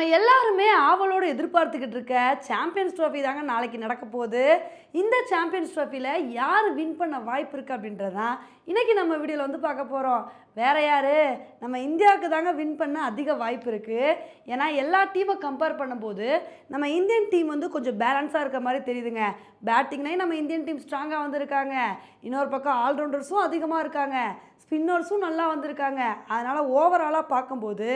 நம்ம எல்லாருமே ஆவலோடு எதிர்பார்த்துக்கிட்டு இருக்க சாம்பியன்ஸ் ட்ராஃபி தாங்க நாளைக்கு நடக்க போகுது. இந்த சாம்பியன்ஸ் ட்ராஃபியில் யார் வின் பண்ண வாய்ப்பு இருக்குது அப்படின்றது தான் இன்றைக்கி நம்ம வீடியோவில் வந்து பார்க்க போகிறோம் வேறு யார்? நம்ம இந்தியாவுக்கு தாங்க வின் பண்ண அதிக வாய்ப்பு இருக்குது ஏன்னா எல்லா டீமை கம்பேர் பண்ணும்போது நம்ம இந்தியன் டீம் வந்து கொஞ்சம் பேலன்ஸாக இருக்க மாதிரி தெரியுதுங்க. பேட்டிங்லேயும் நம்ம இந்தியன் டீம் ஸ்ட்ராங்காக வந்திருக்காங்க. இன்னொரு பக்கம் ஆல்ரவுண்டர்ஸும் அதிகமாக இருக்காங்க. ஸ்பின்னர்ஸும் நல்லா வந்திருக்காங்க. அதனால் ஓவராலாக பார்க்கும்போது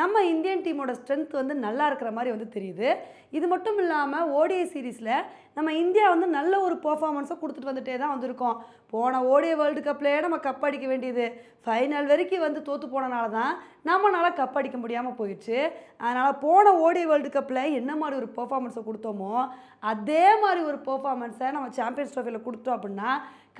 நம்ம இந்தியன் டீமோட ஸ்ட்ரென்த் வந்து நல்லா இருக்கிற மாதிரி வந்து தெரியுது. இது மட்டும் இல்லாமல் ஓடிஐ சீரீஸில் நம்ம இந்தியா வந்து நல்ல ஒரு பர்ஃபார்மன்ஸை கொடுத்துட்டு வந்துட்டே தான் வந்திருக்கோம். போன ஓடிஐ வேர்ல்டு கப்லேயே நம்ம கப் அடிக்க வேண்டியது. ஃபைனல் வரைக்கும் வந்து தோற்று போனனால தான் நம்மளால் கப் அடிக்க முடியாமல் போயிடுச்சு. அதனால் போன ஓடிஐ வேர்ல்டு கப்பில் என்ன மாதிரி ஒரு பர்ஃபார்மன்ஸை கொடுத்தோமோ அதே மாதிரி ஒரு பர்ஃபார்மன்ஸை நம்ம சாம்பியன்ஸ் ட்ரோஃபியில் கொடுத்தோம் அப்படின்னா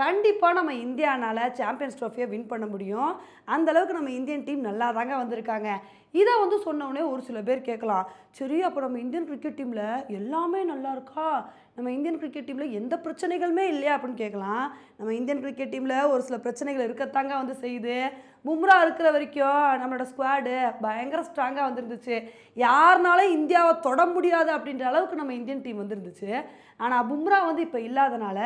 கண்டிப்பாக நம்ம இந்தியானால் சாம்பியன்ஸ் ட்ரோஃபியை வின் பண்ண முடியும். அந்தளவுக்கு நம்ம இந்தியன் டீம் நல்லா தாங்க வந்திருக்காங்க. இதை வந்து சொன்னோடனே ஒரு சில பேர் கேட்கலாம். சரி அப்போ நம்ம இந்தியன் கிரிக்கெட் டீமில் எல்லாமே நல்லா இருக்கா? நம்ம இந்தியன் கிரிக்கெட் டீமில் எந்த பிரச்சனைகளுமே இல்லையா? அப்படின்னு கேட்கலாம். நம்ம இந்தியன் கிரிக்கெட் டீமில் ஒரு சில பிரச்சனைகள் இருக்கத்தாங்க வந்து செய்யுது. பும்ரா இருக்கிற வரைக்கும் நம்மளோட ஸ்குவாடு பயங்கர ஸ்ட்ராங்காக வந்துருந்துச்சு. யாருனாலும் இந்தியாவை தொட முடியாது அப்படின்ற அளவுக்கு நம்ம இந்தியன் டீம் வந்துருந்துச்சு. ஆனால் பும்ரா வந்து இப்போ இல்லாதனால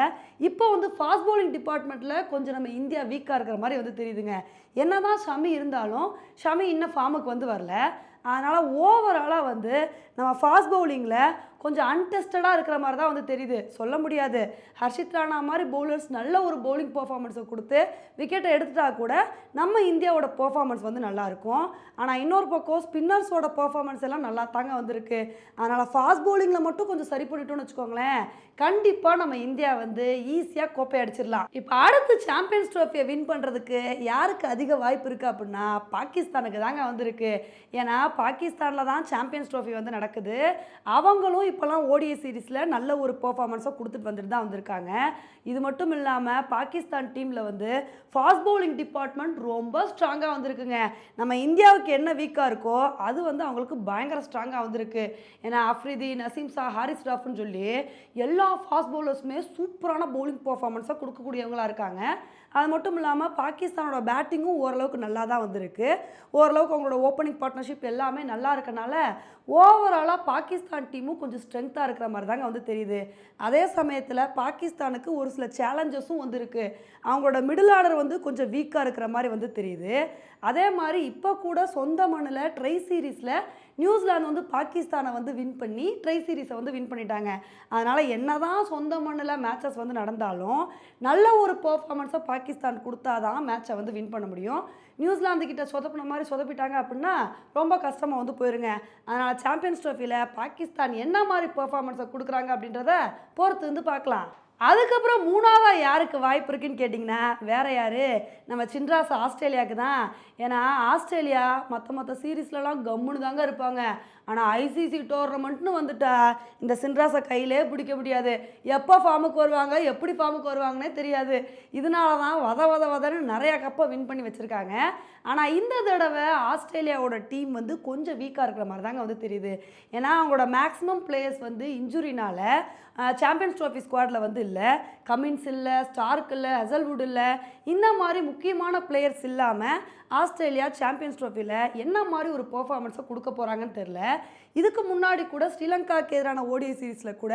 இப்போ வந்து ஃபாஸ்ட் பவுலிங் டிபார்ட்மெண்ட்டில் கொஞ்சம் நம்ம இந்தியா வீக்காக இருக்கிற மாதிரி வந்து தெரியுதுங்க. என்னதான் ஷமி இருந்தாலும் ஷமி இன்னும் ஃபார்முக்கு வந்து வரல. அதனால் ஓவராலாக வந்து நம்ம ஃபாஸ்ட் பவுலிங்கில் கொஞ்சம் அன்டெஸ்டடாக இருக்கிற மாதிரி தான் வந்து தெரியுது. சொல்ல முடியாது. ஹர்ஷித் ராணா மாதிரி பவுலர்ஸ் நல்ல ஒரு பவுலிங் பர்ஃபார்மன்ஸை கொடுத்து விக்கெட்டை எடுத்துட்டா கூட நம்ம இந்தியாவோட பர்ஃபார்மன்ஸ் வந்து நல்லாயிருக்கும் ஆனால் இன்னொரு பக்கம் ஸ்பின்னர்ஸோட பர்ஃபார்மன்ஸ் எல்லாம் நல்லா தாங்க வந்திருக்கு. அதனால் ஃபாஸ்ட் பவுலிங்கில் மட்டும் கொஞ்சம் சரி பண்ணிட்டோம்னு வச்சுக்கோங்களேன். கண்டிப்பாக நம்ம இந்தியா வந்து ஈஸியாக கோப்பை அடிச்சிடலாம். இப்போ அடுத்து சாம்பியன்ஸ் ட்ரோஃபியை வின் பண்ணுறதுக்கு யாருக்கு அதிக வாய்ப்பு இருக்குது அப்படின்னா பாகிஸ்தானுக்கு தாங்க வந்திருக்கு. ஏன்னா பாகிஸ்தானில் தான் சாம்பியன்ஸ் ட்ரோஃபி வந்து நடக்குது. அவங்களும் இப்போலாம் ஓடிஐ சீரீஸில் நல்ல ஒரு பர்ஃபார்மன்ஸை கொடுத்துட்டு வந்துட்டு தான் வந்திருக்காங்க. இது மட்டும் இல்லாமல் பாகிஸ்தான் டீமில் வந்து ஃபாஸ்ட் பவுலிங் டிபார்ட்மெண்ட் ரொம்ப ஸ்ட்ராங்காக வந்திருக்குங்க. நம்ம இந்தியாவுக்கு என்ன வீக்காக இருக்கோ அது வந்து அவங்களுக்கு பயங்கர ஸ்ட்ராங்காக வந்திருக்கு. ஏன்னா அஃப்ரிதி நசீம் ஷா ஹாரிஸ் ராஃப்னு சொல்லி எல்லா ஃபாஸ்ட் பவுலர்ஸுமே சூப்பரான பவுலிங் பர்ஃபார்மன்ஸாக கொடுக்கக்கூடியவங்களா இருக்காங்க. அது மட்டும் இல்லாமல் பாகிஸ்தானோட பேட்டிங்கும் ஓரளவுக்கு நல்லா தான் வந்திருக்கு. ஓரளவுக்கு அவங்களோட ஓப்பனிங் பார்ட்னர்ஷிப் எல்லாமே நல்லா இருக்கனால ஓவராலாக பாகிஸ்தான் டீமும் கொஞ்சம் ஸ்ட்ரென்த்தாக இருக்கிற மாதிரி தாங்க வந்து தெரியுது. அதே சமயத்தில் பாகிஸ்தானுக்கு ஒரு சில சேலஞ்சஸும் வந்திருக்கு. அவங்களோட மிடில் ஆர்டர் வந்து கொஞ்சம் வீக்காக இருக்கிற மாதிரி வந்து தெரியுது. அதே மாதிரி இப்போ கூட சொந்த மண்ணில் ட்ரை சீரீஸில் நியூசிலாந்து வந்து பாகிஸ்தானை வந்து வின் பண்ணி ட்ரை சீரீஸை வந்து வின் பண்ணிட்டாங்க. அதனால் என்னதான் சொந்த மண்ணில் மேட்சஸ் வந்து நடந்தாலும் நல்ல ஒரு பர்ஃபார்மன்ஸை பாகிஸ்தான் கொடுத்தா தான் மேட்சை வந்து வின் பண்ண முடியும். நியூசிலாந்து கிட்ட சொதப்பின மாதிரி சொதப்பிட்டாங்க அப்படின்னா ரொம்ப கஷ்டமாக வந்து போயிருங்க. அதனால் சாம்பியன்ஸ் ட்ரோஃபியில் பாகிஸ்தான் என்ன மாதிரி பர்ஃபார்மன்ஸை கொடுக்குறாங்க அப்படின்றத பொறுத்து வந்து பார்க்கலாம். அதுக்கப்புறம் மூணாவதாக யாருக்கு வாய்ப்பு இருக்குன்னு கேட்டிங்கன்னா வேற யார்? நம்ம சின்ராஸ் ஆஸ்திரேலியாவுக்கு தான். ஏன்னா ஆஸ்திரேலியா மற்ற மற்ற சீரீஸ்லலாம் கம்முன்னு தாங்க இருப்பாங்க. ஆனால் ஐசிசி டோர்னமெண்ட்னு வந்துட்டா இந்த சின்ராஸை கையிலே பிடிக்க முடியாது. எப்போ ஃபார்முக்கு வருவாங்க எப்படி ஃபார்முக்கு வருவாங்கன்னே தெரியாது. இதனால தான் வத வத வதன்னு நிறையா கப்பை வின் பண்ணி வச்சுருக்காங்க. ஆனால் இந்த தடவை ஆஸ்திரேலியாவோட டீம் வந்து கொஞ்சம் வீக்காக இருக்கிற மாதிரி தாங்க வந்து தெரியுது. ஏன்னா அவங்களோட மேக்ஸிமம் பிளேயர்ஸ் வந்து இன்ஜுரினால் சாம்பியன்ஸ் ட்ராஃபி ஸ்குவாடில் வந்து இல்லை. கமின்ஸ் இல்லை ஸ்டார்க் இல்லை ஹசல்வுட் இல்லை. இந்த மாதிரி முக்கியமான பிளேயர்ஸ் இல்லாமல் ஆஸ்திரேலியா சாம்பியன்ஸ் ட்ரோஃபியில் என்ன மாதிரி ஒரு பர்ஃபார்மன்ஸை கொடுக்க போகிறாங்கன்னு தெரில இதுக்கு முன்னாடி கூட ஸ்ரீலங்காவுக்கு எதிரான ஓடிஐ சீரீஸில் கூட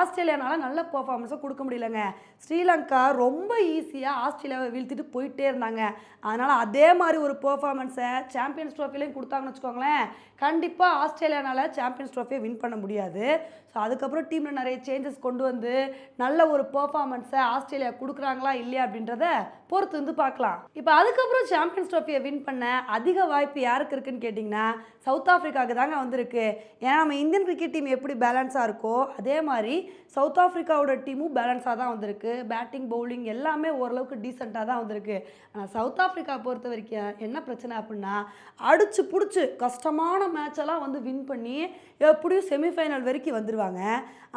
ஆஸ்திரேலியானால நல்ல பர்ஃபார்மன்ஸை கொடுக்க முடியலங்க. ஸ்ரீலங்கா ரொம்ப ஈஸியாக ஆஸ்திரேலியாவை வீழ்த்திட்டு போயிட்டே இருந்தாங்க. அதனால் அதே மாதிரி ஒரு பர்ஃபார்மன்ஸை சாம்பியன்ஸ் ட்ரோஃபிலையும் கொடுத்தாங்கன்னு வச்சுக்கோங்களேன். கண்டிப்பாக ஆஸ்திரேலியானால சாம்பியன்ஸ் ட்ரோஃபியை வின் பண்ண முடியாது. ஸோ அதுக்கப்புறம் டீமில் நிறைய சேஞ்சஸ் கொண்டு வந்து நல்ல ஒரு பர்ஃபார்மன்ஸை ஆஸ்திரேலியா கொடுக்குறாங்களா இல்லையா அப்படின்றத பொறுத்து வந்து பார்க்கலாம். இப்போ அதுக்கப்புறம் சாம்பியன்ஸ் ட்ரோஃபியை வின் பண்ண அதிக வாய்ப்பு யாருக்கு இருக்குன்னு கேட்டிங்கன்னா சவுத் ஆஃப்ரிக்காவுக்கு தாங்க வந்திருக்கு. ஏன்னா நம்ம இந்தியன் கிரிக்கெட் டீம் எப்படி பேலன்ஸாக இருக்கோ அதே மாதிரி சவுத் ஆஃப்ரிக்காவோட டீமும் பேலன்ஸாக தான் வந்திருக்கு. பேட்டிங் பவுலிங் எல்லாமே ஓரளவுக்கு டீசெண்டாக தான் வந்திருக்கு. ஆனால் சவுத் ஆஃப்ரிக்கா பொறுத்த வரைக்கும் என்ன பிரச்சனை அப்படின்னா அடிச்சு பிடிச்சி கஷ்டமான மேட்ச் எல்லாம் வந்து வின் பண்ணி எப்படியும் செமிஃபைனல் வரைக்கும் வந்துடுவாங்க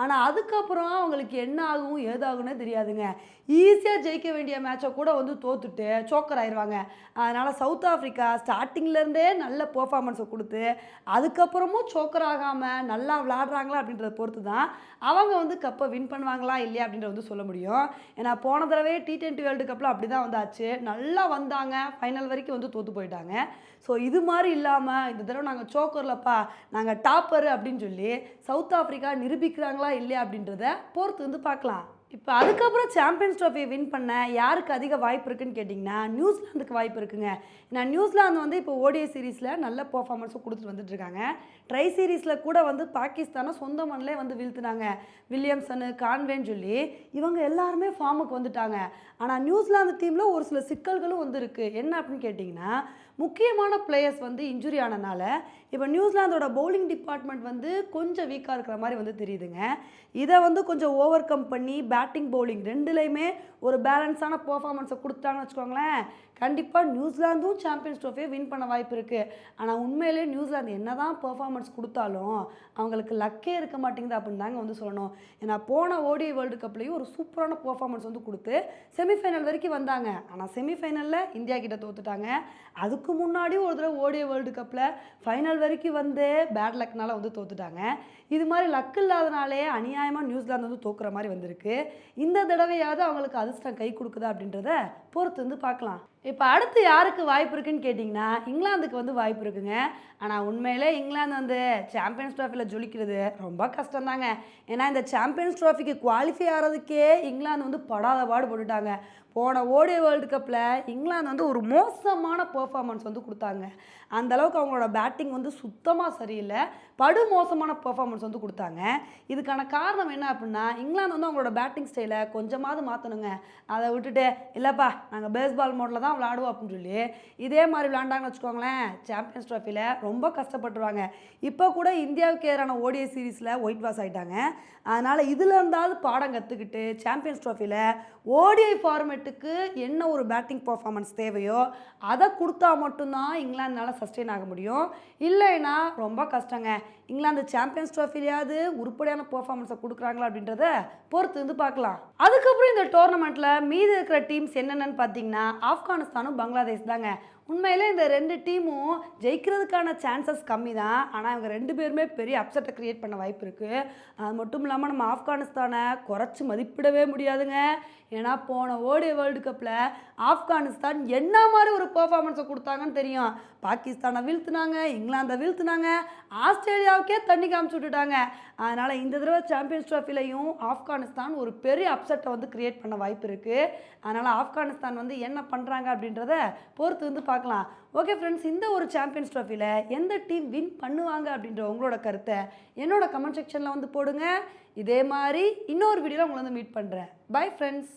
ஆனால் அதுக்கப்புறம் அவங்களுக்கு என்ன ஆகும் ஏதாகும்னே தெரியாதுங்க. ஈஸியாக ஜெயிக்க வேண்டிய மேட்சை கூட வந்து தோத்துட்டு சோக்கர் ஆயிடுவாங்க அதனால் சவுத் ஆஃப்ரிக்கா ஸ்டார்டிங்லேருந்தே நல்ல பெர்ஃபார்மன்ஸை கொடுத்து அதுக்கப்புறமும் அதுக்கப்புறமும் சோக்கர் ஆகாமல் நல்லா விளாடுறாங்களா அப்படின்றத பொறுத்து தான் அவங்க வந்து கப்பை வின் பண்ணுவாங்களா இல்லையா அப்படின்றத வந்து சொல்ல முடியும். ஏன்னா போன தடவை டி டுவெண்ட்டி வேர்ல்டு கப்பில் அப்படி தான் வந்தாச்சு. நல்லா வந்தாங்க. ஃபைனல் வரைக்கும் வந்து தோற்று போயிட்டாங்க. ஸோ இது மாதிரி இல்லாமல் இந்த தடவை நாங்கள் சோக்கர்லப்பா நாங்கள் டாப்பர் அப்படின்னு சொல்லி சவுத் ஆஃப்ரிக்கா நிரூபிக்கிறாங்களா இல்லையா அப்படின்றத பொறுத்து வந்து பார்க்கலாம். இப்போ அதுக்கப்புறம் சாம்பியன்ஸ் ட்ராஃபியை வின் பண்ண யாருக்கு அதிக வாய்ப்பு இருக்குன்னு கேட்டிங்கன்னா நியூசிலாந்துக்கு வாய்ப்பு இருக்குங்க. ஏன்னா நியூசிலாந்து வந்து இப்போ ஓடிஐ சீரீஸில் நல்ல பர்ஃபார்மன்ஸும் கொடுத்துட்டு வந்துட்டு இருக்காங்க. ட்ரை சீரீஸில் கூட வந்து பாகிஸ்தானை சொந்த மண்ணிலே வந்து வீழ்த்தினாங்க. வில்லியம்சனு கான்வேன்னு சொல்லி இவங்க எல்லாருமே ஃபார்முக்கு வந்துட்டாங்க. ஆனால் நியூசிலாந்து டீமில் ஒரு சில சிக்கல்களும் வந்து இருக்குது என்ன அப்படின்னு கேட்டிங்கன்னா முக்கியமான பிளேயர்ஸ் வந்து இன்ஜுரி ஆனனால இப்போ நியூசிலாந்தோட பவுலிங் டிபார்ட்மெண்ட் வந்து கொஞ்சம் வீக்காக இருக்கிற மாதிரி வந்து தெரியுதுங்க. இதை வந்து கொஞ்சம் ஓவர் கம் பண்ணி பேட்டிங் பவுலிங் ரெண்டுலேயுமே ஒரு பேலன்ஸான பர்ஃபார்மன்ஸை கொடுத்தாங்கன்னு வச்சுக்கோங்களேன். கண்டிப்பாக நியூசிலாந்தும் சாம்பியன்ஸ் ட்ரோஃபியை வின் பண்ண வாய்ப்பு இருக்குது ஆனால் உண்மையிலே நியூசிலாந்து என்ன தான் பர்ஃபார்மன்ஸ் கொடுத்தாலும் அவங்களுக்கு லக்கே இருக்க மாட்டேங்குது அப்படின்னு தாங்க வந்து சொல்லணும். ஏன்னா போன ஓடிஐ வேர்ல்டு கப்லேயும் ஒரு சூப்பரான பர்ஃபார்மன்ஸ் வந்து கொடுத்து செமிஃபைனல் வரைக்கும் வந்தாங்க. ஆனால் செமிஃபைனலில் இந்தியா கிட்ட தோத்துட்டாங்க. அதுக்கு முன்னாடி ஒரு தடவை ஓடிய வேர்ல்டு கப்பில் ஃபைனல் வரைக்கும் வந்து பேட் லக்னால் வந்து தோத்துட்டாங்க. இது மாதிரி லக் இல்லாதனாலே அநியாயமாக நியூசிலாந்து வந்து தோக்குற மாதிரி வந்திருக்கு. இந்த தடவையாவது அவங்களுக்கு அதிர்ஷ்டம் கை கொடுக்குதா அப்படின்றத பொறுத்து வந்து பார்க்கலாம். இப்போ அடுத்து யாருக்கு வாய்ப்பு இருக்குன்னு கேட்டிங்கன்னா இங்கிலாந்துக்கு வந்து வாய்ப்பு இருக்குங்க. ஆனால் உண்மையிலே இங்கிலாந்து வந்து சாம்பியன்ஸ் ட்ராஃபியில் ஜொலிக்கிறது ரொம்ப கஷ்டம் தாங்க ஏன்னா இந்த சாம்பியன்ஸ் ட்ராஃபிக்கு குவாலிஃபை ஆகிறதுக்கே இங்கிலாந்து வந்து படாத பாடு போட்டுட்டாங்க. போன ஓடிய வேர்ல்டு கப்பில் இங்கிலாந்து வந்து ஒரு மோசமான பெர்ஃபார்மன்ஸ் வந்து கொடுத்தாங்க. அந்தளவுக்கு அவங்களோட பேட்டிங் வந்து சுத்தமாக சரியில்லை. படு மோசமான பெர்ஃபார்மன்ஸ் வந்து கொடுத்தாங்க. இதுக்கான காரணம் என்ன அப்படின்னா இங்கிலாந்து வந்து அவங்களோட பேட்டிங் ஸ்டைலை கொஞ்சமாவது மாற்றணுங்க அதை விட்டுட்டு இல்லைப்பா நாங்கள் பேஸ்பால் மோட்டில் தான் விளாடுவோம் அப்படின்னு சொல்லி இதே மாதிரி விளாண்டாங்கன்னு வச்சுக்கோங்களேன் சாம்பியன்ஸ் ட்ராஃபியில் ரொம்ப கஷ்டப்பட்டுருவாங்க. இப்போ கூட இந்தியாவுக்கு எதிரான ஓடிஐ சீரீஸில் ஒயிட் வாஷ் ஆகிட்டாங்க அதனால் இதில் இருந்தாவது பாடம் கற்றுக்கிட்டு சாம்பியன்ஸ் ட்ராஃபியில் ஓடிஐ ஃபார்மேட்டுக்கு என்ன ஒரு பேட்டிங் பர்ஃபார்மன்ஸ் தேவையோ அதை கொடுத்தா மட்டும்தான் இங்கிலாந்துனால சஸ்டெயின் ஆக முடியும். இல்லைன்னா ரொம்ப கஷ்டங்க. இங்கிலாந்து சாம்பியன்ஸ் ட்ராஃபிலையாவது உருப்படியான பர்ஃபார்மன்ஸை கொடுக்குறாங்களா அப்படின்றத பொறுத்து வந்து பார்க்கலாம். அதுக்கப்புறம் இந்த டோர்னமெண்ட்டில் மீதி இருக்கிற டீம்ஸ் என்னென்னு பார்த்தீங்கன்னா ஆப்கானிஸ்தானும் பங்களாதேஷ் தாங்க. உண்மையிலே இந்த ரெண்டு டீமும் ஜெயிக்கிறதுக்கான சான்சஸ் கம்மி தான் ஆனால் இவங்க ரெண்டு பேருமே பெரிய அப்செட்டை க்ரியேட் பண்ண வாய்ப்பு இருக்குது அது மட்டும் இல்லாமல் நம்ம ஆப்கானிஸ்தானை குறைச்சி மதிப்பிடவே முடியாதுங்க. ஏன்னா போன ஓடிய வேர்ல்டு கப்பில் ஆப்கானிஸ்தான் என்ன மாதிரி ஒரு பர்ஃபார்மன்ஸை கொடுத்தாங்கன்னு தெரியும். பாகிஸ்தானை வீழ்த்துனாங்க இங்கிலாந்தை வீழ்த்துனாங்க ஆஸ்திரேலியாவுக்கே தண்ணி காமிச்சு விட்டுட்டாங்க. அதனால் இந்த தடவை சாம்பியன்ஸ் ட்ராஃபிலையும் ஆப்கானிஸ்தான் ஒரு பெரிய அப்செட்டை வந்து க்ரியேட் பண்ண வாய்ப்பு இருக்குது அதனால் ஆப்கானிஸ்தான் வந்து என்ன பண்ணுறாங்க அப்படின்றத பொறுத்து வந்து பார்க்கலாம். ஓகே ஃப்ரெண்ட்ஸ் இந்த ஒரு சாம்பியன்ஸ் ட்ராஃபியில் எந்த டீம் வின் பண்ணுவாங்க அப்படின்ற உங்களோட கருத்தை என்னோட கமெண்ட் செக்ஷனில் வந்து போடுங்க. இதே மாதிரி இன்னொரு வீடியோவில் உங்களை வந்து மீட் பண்ணுறேன் பை ஃப்ரெண்ட்ஸ்